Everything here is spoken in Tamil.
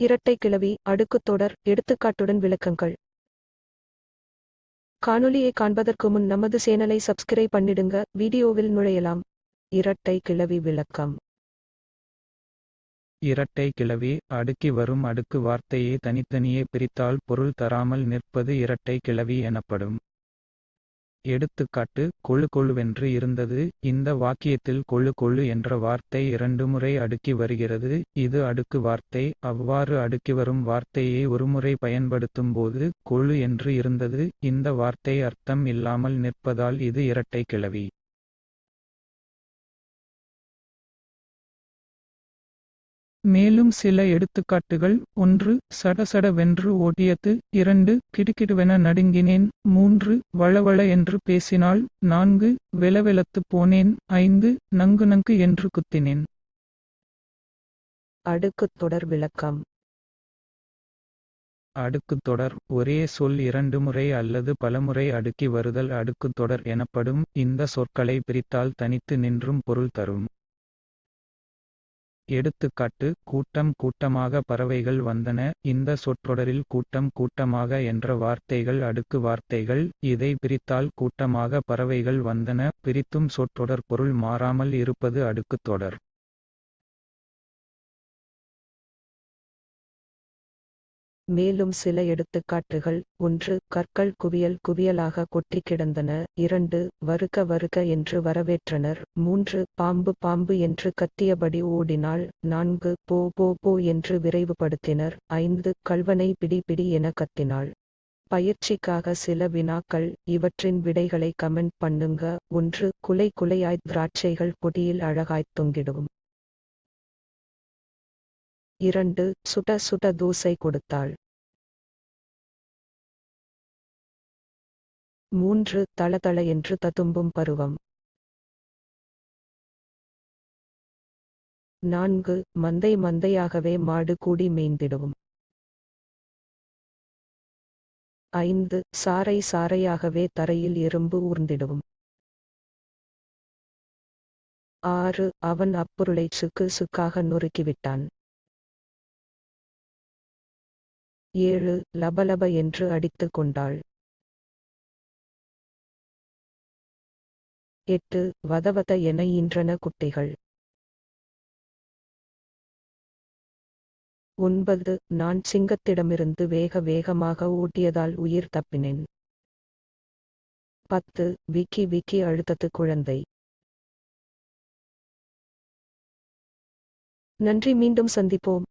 இரட்டை கிளவி அடுக்குத் தொடர் எடுத்துக்காட்டுடன் விளக்கங்கள். காணொலியை காண்பதற்கு முன் நமது சேனலை சப்ஸ்கிரைப் பண்ணிடுங்க வீடியோவில் நுழையலாம். இரட்டை கிளவி விளக்கம். இரட்டை கிளவி அடுக்கி வரும் அடுக்கு வார்த்தையை தனித்தனியே பிரித்தால் பொருள் தராமல் நிற்பது இரட்டை கிளவி எனப்படும். எடுத்துக்காட்டு கொழு கொழுவென்று இருந்தது. இந்த வாக்கியத்தில் கொழு கொழு என்ற வார்த்தை இரண்டு முறை அடுக்கி வருகிறது. இது அடுக்கு வார்த்தை. அவ்வாறு அடுக்கி வரும் வார்த்தையை ஒருமுறை பயன்படுத்தும் போது கொழு என்று இருந்தது. இந்த வார்த்தை அர்த்தம் இல்லாமல் நிற்பதால் இது இரட்டை கிளவி. மேலும் சில எடுத்துக்காட்டுகள். ஒன்று சடசடவென்று ஓடியது இரண்டு கிடுகிடுவென நடுங்கினேன். மூன்று வளவள என்று பேசினாள். நான்கு வெலவெலத்து போனேன். ஐந்து நங்கு நங்கு என்று குத்தினேன். அடுக்குத் தொடர் விளக்கம். அடுக்குத் தொடர் ஒரே சொல் இரண்டு முறை அல்லது பலமுறை அடுக்கி வருதல். அடுக்குத் தொடர் எனப்படும் இந்த சொற்களை பிரித்தால் தனித்து நின்றும் பொருள் தரும். எடுத்துக்காட்டு கூட்டம் கூட்டமாக பறவைகள் வந்தன. இந்த சொற்றொடரில் கூட்டம் கூட்டமாக என்ற வார்த்தைகள் அடுக்கு வார்த்தைகள் இதை பிரித்தால் கூட்டமாக பறவைகள் வந்தன. பிரித்தும் சொற்றொடர் பொருள் மாறாமல் இருப்பது அடுக்குத் மேலும் சில எடுத்துக்காட்டுகள். ஒன்று கற்கள் குவியல் குவியலாக கொட்டி கிடந்தன. இரண்டு வருக வருக என்று வரவேற்றனர். மூன்று பாம்பு பாம்பு என்று கத்தியபடி ஓடினாள். நான்கு போ போ போ என்று விரைவுபடுத்தினர். ஐந்து கல்வனை பிடி பிடி என கத்தினாள். பயிற்சிக்காக சில வினாக்கள். இவற்றின் விடைகளை கமெண்ட் பண்ணுங்க. ஒன்று குலை குலையாய் திராட்சைகள் பொடியில் அழகாய்த் தொங்கிடும். இரண்டு சுட சுட தோசை கொடுத்தாள். மூன்று தளதள என்று ததும்பும் பருவம். நான்கு மந்தை மந்தையாகவே மாடு கூடி மேய்ந்திடும் ஐந்து சாறை சாறையாகவே தரையில் எறும்பு ஊர்ந்திடும் ஆறு அவன் அப்பொருளை சுக்கு சுக்காக நொறுக்கிவிட்டான் ஏழு லபலப என்று அடித்துக் கொண்டாள். எட்டு வதவத என ஈன்றன குட்டிகள். ஒன்பது நான் சிங்கத்திடமிருந்து வேக வேகமாக ஓட்டியதால் உயிர் தப்பினேன். பத்து விக்கி விக்கி அழுத்தத்து குழந்தை. நன்றி மீண்டும் சந்திப்போம்.